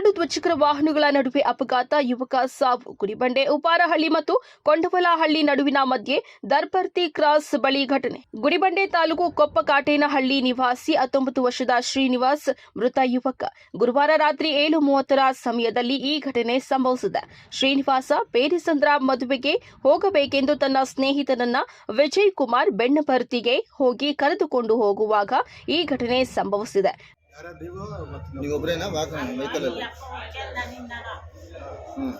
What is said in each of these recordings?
ಎರಡು ದ್ವಿಚಕ್ರ ವಾಹನಗಳ ನಡುವೆ ಅಪಘಾತ. ಯುವಕ ಸಾವು ಗುಡಿಬಂಡೆ ಉಪಾರಹಳ್ಳಿ ಮತ್ತು ಕೊಂಡವಲಹಳ್ಳಿ ನಡುವಿನ ಮಧ್ಯೆ ದರ್ಪರ್ತಿ ಕ್ರಾಸ್ ಬಳಿ ಘಟನೆ. ಗುಡಿಬಂಡೆ ತಾಲೂಕು ಕೊಪ್ಪಕಾಟೇನಹಳ್ಳಿ ನಿವಾಸಿ ಹತ್ತೊಂಬತ್ತು ವರ್ಷದ ಶ್ರೀನಿವಾಸ್ ಮೃತ ಯುವಕ. ಗುರುವಾರ ರಾತ್ರಿ ಏಳು ಮೂವತ್ತರ ಸಮಯದಲ್ಲಿ ಈ ಘಟನೆ ಸಂಭವಿಸಿದೆ. ಶ್ರೀನಿವಾಸ ಪೇರಿಸಂದ್ರ ಮದುವೆಗೆ ಹೋಗಬೇಕೆಂದು ತನ್ನ ಸ್ನೇಹಿತನನ್ನ ವಿಜಯ್ ಕುಮಾರ್ ಬೆಣ್ಣಪರ್ತಿಗೆ ಹೋಗಿ ಕರೆದುಕೊಂಡು ಹೋಗುವಾಗ ಈ ಘಟನೆ ಸಂಭವಿಸಿದೆ. ನೀವು ಒಬ್ರೇನಾ ವಾಕ್ ವೆಹಿಕಲಲ್ಲಿ ಹ್ಞೂ ಹ್ಮ್.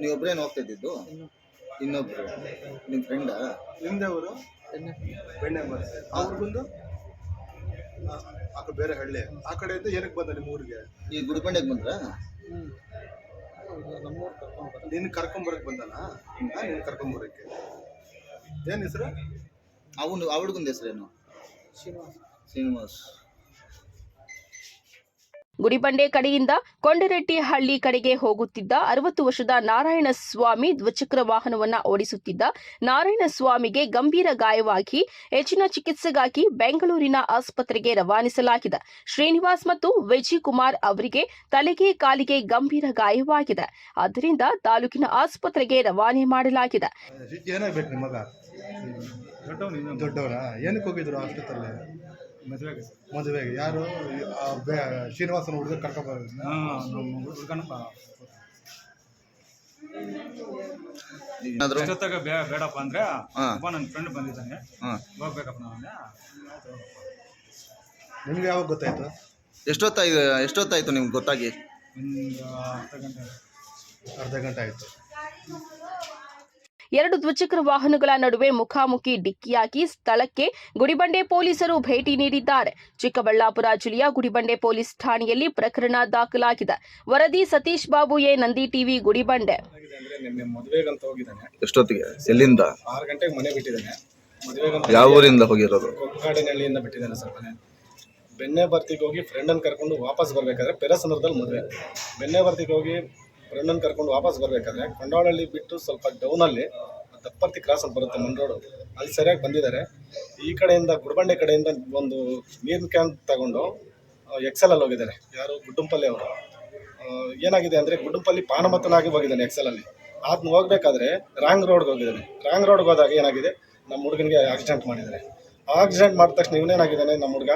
ನೀವು ಒಬ್ರೇನು ಹೋಗ್ತಾ ಇದ್ದಿದ್ದು? ಇನ್ನೊಬ್ರು. ನಿಮ್ಮ ಫ್ರೆಂಡಾ ನಿಮ್ದೇವರು ಬೆಣ್ಣೆ ಮರಸೆ ಅವ್ರು ಬಂದು ಆ, ಆ ಕಡೆ ಬೇರೆ ಹಳ್ಳಿ. ಆ ಕಡೆಯಿಂದ ಏನಕ್ಕೆ ಬಂದ ನಿಮ್ಮ ಊರಿಗೆ? ಈ ಗುಡಿಬಂಡೆಗೆ ಬಂದ್ರಾ? ನಿನ್ನ ಕರ್ಕೊಂಬರಕ್ಕೆ ಬಂದನಾ? ನಿನ್ನ ಕರ್ಕೊಂಬರಕ್ಕೆ. ಏನು ಹೆಸರು? ಅವನು ಆ ಹುಡುಗನ ಹೆಸರೇನು ಶ್ರೀನಿವಾಸ್. ಗುಡಿಬಂಡೆ ಕಡೆಯಿಂದ ಕೊಂಡರೆಟ್ಟಿಹಳ್ಳಿ ಕಡೆಗೆ ಹೋಗುತ್ತಿದ್ದ ಅರವತ್ತು ವರ್ಷದ ನಾರಾಯಣಸ್ವಾಮಿ ದ್ವಿಚಕ್ರ ವಾಹನವನ್ನ ಓಡಿಸುತ್ತಿದ್ದ ನಾರಾಯಣಸ್ವಾಮಿಗೆ ಗಂಭೀರ ಗಾಯವಾಗಿ ಹೆಚ್ಚಿನ ಚಿಕಿತ್ಸೆಗಾಗಿ ಬೆಂಗಳೂರಿನ ಆಸ್ಪತ್ರೆಗೆ ರವಾನಿಸಲಾಗಿದೆ. ಶ್ರೀನಿವಾಸ್ ಮತ್ತು ವಿಜಯ್ ಕುಮಾರ್ ಅವರಿಗೆ ತಲೆಗೆ ಕಾಲಿಗೆ ಗಂಭೀರ ಗಾಯವಾಗಿದೆ. ಆದ್ದರಿಂದ ತಾಲೂಕಿನ ಆಸ್ಪತ್ರೆಗೆ ರವಾನೆ ಮಾಡಲಾಗಿದೆ. ಏನಾಗ್ಬೇಕು ನಿಮ್ಮ ಮಗ ದೊಡ್ಡವರ ಏನಕ್ಕೆ ಹೋಗಿದ್ರು ಆಸ್ಪತ್ರೆಯಲ್ಲಿ ಮದುವೆಗೆ ಮದುವೆಗೆ. ಯಾರು? ಆ ಬೆ- ಶ್ರೀನಿವಾಸನ ಹುಡುಗ ಏನಾದ್ರು? ಎಷ್ಟೊತ್ತಾಗ ಬೇ ಬೇಡಪ್ಪ ಅಂದ್ರೆ ಹಾ. ಒಬ್ಬ ನನ್ನ ಫ್ರೆಂಡ್ ಬಂದಿದ್ದಾನೆ. ಹಾಂ. ಹೋಗ್ಬೇಕಪ್ಪ ನಾವೇ ನಿಮ್ಗೆ ಯಾವಾಗ ಗೊತ್ತಾಯ್ತು? ಎಷ್ಟೊತ್ತಾಯ್ತು ಎಷ್ಟೊತ್ತಾಯ್ತು ನಿಮ್ಗೆ ಗೊತ್ತಾಗಿ? ಒಂದು ಅರ್ಧ ಗಂಟೆ ಅರ್ಧ ಗಂಟೆ ಆಯ್ತು. ಎರಡು ದ್ವಿಚಕ್ರ ವಾಹನಗಳ ನಡುವೆ ಮುಖಾಮುಖಿ ಡಿಕ್ಕಿಯಾಗಿ ಸ್ಥಳಕ್ಕೆ ಗುಡಿಬಂಡೆ ಪೊಲೀಸರು ಭೇಟಿ ನೀಡಿದ್ದಾರೆ. ಚಿಕ್ಕಬಳ್ಳಾಪುರ ಜಿಲ್ಲೆಯ ಗುಡಿಬಂಡೆ ಪೊಲೀಸ್ ಠಾಣೆಯಲ್ಲಿ ಪ್ರಕರಣ ದಾಖಲಾಗಿದೆ. ವರದಿ ಸತೀಶ್ ಬಾಬು ಎ. ನಂದಿ ಟಿವಿ ಗುಡಿಬಂಡೆ. ಆಗಿದೆ ಅಂದ್ರೆ ನಿನ್ನೆ ಮದುವೆಗಂತ ಹೋಗಿದ್ದಾನೆ. ಎಷ್ಟೊತ್ತಿಗೆ? ಎಲ್ಲಿಂದ? ಆರು ಗಂಟೆಗೆ ಮನೆ ಬಿಟ್ಟಿದ್ದಾನೆ. ಯಾವ ಊರಿಂದ ಹೋಗಿರೋದು? ಕೊಕ್ಕಗಾಡಿನಹಳ್ಳಿಯಿಂದ ಬಿಟ್ಟಿದ್ದಾನೆ ಸರ್ ಮನೆ. ಬೆಣ್ಣೆ ಬರ್ತಿಗೆ ಹೋಗಿ ಫ್ರೆಂಡನ್ನು ಕರ್ಕೊಂಡು ವಾಪಸ್ ಬರಬೇಕಾದ್ರೆ ಪೆರಸನರದಲ್ಲಿ ಮದುವೆ. ಬೆಣ್ಣೆ ಬರ್ತಿಗೆ ಹೋಗಿ ಫ್ರೆಂಡನ್ನು ಕರ್ಕೊಂಡು ವಾಪಸ್ ಬರಬೇಕಾದ್ರೆ ಕೊಂಡಾಳಲ್ಲಿ ಬಿಟ್ಟು ಸ್ವಲ್ಪ ಡೌನಲ್ಲಿ ದಪ್ಪರ್ತಿ ಕ್ರಾಸ್ ಅಂತ ಬರುತ್ತೆ ಮನ್ ರೋಡು. ಅಲ್ಲಿ ಸರಿಯಾಗಿ ಬಂದಿದ್ದಾರೆ. ಈ ಕಡೆಯಿಂದ, ಗುಡ್ಬಂಡೆ ಕಡೆಯಿಂದ ಒಂದು ನೀರಿನ ಕ್ಯಾನ್ ತಗೊಂಡು ಎಕ್ಸೆಲ್ ಅಲ್ಲಿ ಹೋಗಿದ್ದಾರೆ. ಯಾರು? ಗುಡ್ಡುಂಪಲ್ಲಿ ಅವರು. ಏನಾಗಿದೆ ಅಂದರೆ ಗುಡ್ಡುಂಪಲ್ಲಿ ಪಾನಮತ್ತನಾಗಿ ಹೋಗಿದ್ದಾನೆ ಎಕ್ಸೆಲಲ್ಲಿ ಅದನ್ನ ಹೋಗ್ಬೇಕಾದ್ರೆ ರಾಂಗ್ ರೋಡ್ಗೆ ಹೋಗಿದ್ದಾನೆ. ರಾಂಗ್ ರೋಡ್ಗೆ ಹೋದಾಗ ಏನಾಗಿದೆ? ನಮ್ಮ ಹುಡುಗನಿಗೆ ಆಕ್ಸಿಡೆಂಟ್ ಮಾಡಿದ್ದಾರೆ. ಆಕ್ಸಿಡೆಂಟ್ ಮಾಡಿದ ತಕ್ಷಣ ಇವನೇನಾಗಿದ್ದಾನೆ ನಮ್ಮ ಹುಡುಗ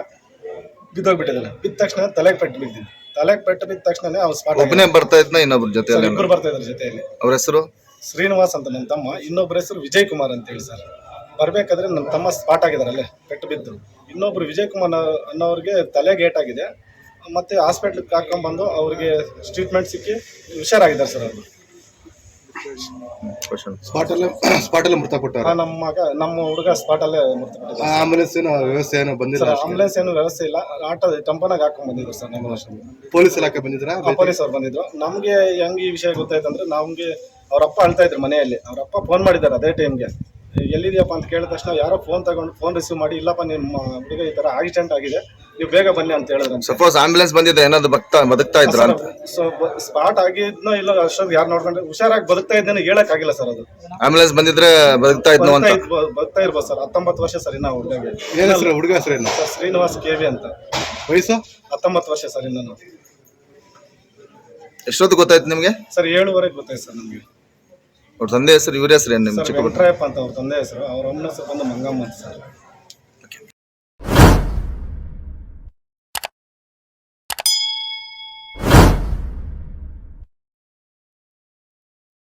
ಬಿದ್ದೋಗ್ಬಿಟ್ಟಿದ್ದಾನೆ. ಬಿದ್ದ ತಕ್ಷಣ ತಲೆಗೆ ಪೆಟ್ಟು ಬಿದ್ದಿದೆ ತಲೆಗೆ ಪೆಟ್ಟು ಬಿದ್ದ ತಕ್ಷಣ ಅವ್ನು ಸ್ಪಾಟ್ ಒಬ್ಬನೇ ಬರ್ತಾ ಇದ್ನ ಇನ್ನೊಬ್ರ ಜೊತೆಯಲ್ಲಿ ಇಬ್ಬರು ಬರ್ತಾ ಇದ್ರು ಜೊತೆಯಲ್ಲಿ. ಅವ್ರ ಹೆಸರು? ಶ್ರೀನಿವಾಸ್ ಅಂತ ನನ್ನ ತಮ್ಮ. ಇನ್ನೊಬ್ಬರ ಹೆಸರು ವಿಜಯ್ ಕುಮಾರ್ ಅಂತ ಹೇಳಿ ಸರ್. ಬರ್ಬೇಕಾದ್ರೆ ನನ್ನ ತಮ್ಮ ಸ್ಪಾಟ್ ಆಗಿದಾರಲ್ಲೇ ಪೆಟ್ಟು ಬಿದ್ದು. ಇನ್ನೊಬ್ರು ವಿಜಯ್ ಕುಮಾರ್ ಅನ್ನೋರಿಗೆ ಗೇಟ್ ಆಗಿದೆ. ಮತ್ತೆ ಹಾಸ್ಪಿಟ್ಲಿಗೆ ಕರ್ಕೊಂಡ್ಬಂದು ಅವ್ರಿಗೆ ಟ್ರೀಟ್ಮೆಂಟ್ ಸಿಕ್ಕಿ ಹುಷಾರಾಗಿದ್ದಾರೆ ಸರ್ ಅವರು. ಸ್ಪಾಟಲ್ಲೇ ಸ್ಪಾಟಲ್ಲೇ ಮೃತಪಟ್ಟಾರ ನಮ್ಮ ಮಗ ನಮ್ಮ ಹುಡುಗ ಸ್ಪಾಟಲ್ಲೇ ಮೃತಪಟ್ಟ ಆಂಬುಲೆನ್ಸ್ ಏನು ವ್ಯವಸ್ಥೆ ಏನು ಬಂದಿಲ್ಲ ಸರ್ ಆಂಬುಲೆನ್ಸ್ ಏನು ವ್ಯವಸ್ಥೆ ಇಲ್ಲ. ಆಟೋ ಟಂಪನಾಗ ಹಾಕೊಂಡ್ ಬಂದಿದ್ರು ಸರ್ ನಮ್ಮ ಪೊಲೀಸ್ ಇಲಾಖೆ ಬಂದಿದ್ರ? ಪೊಲೀಸ್ ಅವ್ರು ಬಂದಿದ್ರು. ನಮ್ಗೆ ಹೆಂಗ್ ಈ ವಿಷಯ ಗೊತ್ತಾಯ್ತು ಅಂದ್ರೆ ನಮ್ಗೆ ಅವ್ರಪ್ಪ ಅಳ್ತಾ ಇದ್ರು ಮನೆಯಲ್ಲಿ. ಅವ್ರಪ್ಪ ಫೋನ್ ಮಾಡಿದ್ದಾರೆ ಅದೇ ಟೈಮ್ಗೆ ಎಲ್ಲಿದೆಯಪ್ಪ ಅಂತ ಕೇಳಿದ ತಕ್ಷಣ ಯಾರೋ ಫೋನ್ ತಗೊಂಡು ಫೋನ್ ರಿಸೀವ್ ಮಾಡಿ ಇಲ್ಲಪ್ಪ ನಿಮ್ಮ ಹುಡುಗ ಈ ತರ ಆಕ್ಸಿಡೆಂಟ್ ಆಗಿದೆ ನೀವು ಬೇಗ ಬನ್ನಿ ಅಂತ ಹೇಳಿದ್ರೆ. ಸಪೋಸ್ ಆಂಬುಲೆನ್ಸ್ ಬಂದಿದೆ ಏನಾದ್ರು ಬಗ್ತಾ ಬದುಕ್ತಾ ಇದ್ರ ಅಂತ? ಸೊ ಸ್ಪಾಟ್ ಆಗಿದ್ನೋ ಇಲ್ಲ ಅಷ್ಟೊಂದು ಯಾರು ನೋಡ್ಕೊಂಡ್ರೆ? ಹುಷಾರಾಗಿ ಬದುಕ್ತಾ ಇದ್ದೇನೆ ಹೇಳಕ್ ಆಗಿಲ್ಲ ಸರ್ ಅದು. ಆಂಬುಲೆನ್ಸ್ ಬಂದಿದ್ರೆ ಬದುಕ್ತಾ ಇದ್ನು ಅಂತ? ಬದುಕ್ತಾ ಇದ್ಬೋ- ಬದುಕ್ತಾ ಇರ್ಬೋದು ಸರ್ ಹತ್ತೊಂಬತ್ತು ವರ್ಷ ಸರಿ ಇನ್ನ ಹುಡುಗ ಏನ್ ಹೆಸರು ಹುಡುಗ ಹೆಸರೇನು ಸರ್ ಶ್ರೀನಿವಾಸ್ ಕೆ ವಿ ಅಂತ. ವಯಸ್ಸು? ಹತ್ತೊಂಬತ್ತು ವರ್ಷ ಸರಿ ನಾನು ಎಷ್ಟೊತ್ತು ಗೊತ್ತಾಯ್ತು ನಿಮ್ಗೆ? ಸರ್ ಏಳುವರೆಗೆ ಗೊತ್ತಾಯ್ತು ಸರ್ ನಮಗೆ. ಅವ್ರ ತಂದೆ ಹೆಸರು ಇವ್ರ ಹೆಸರು ಏನು ನಿಮ್ಮ ಚಿಕ್ಕ ಅಂತ ಅವ್ರ ತಂದೆ ಹೆಸರು. ಅವ್ರ ಅಮ್ಮನ ಹೆಸರು ಬಂದು ಮಂಗಮ್ಮ ಅಂತ ಸರ್.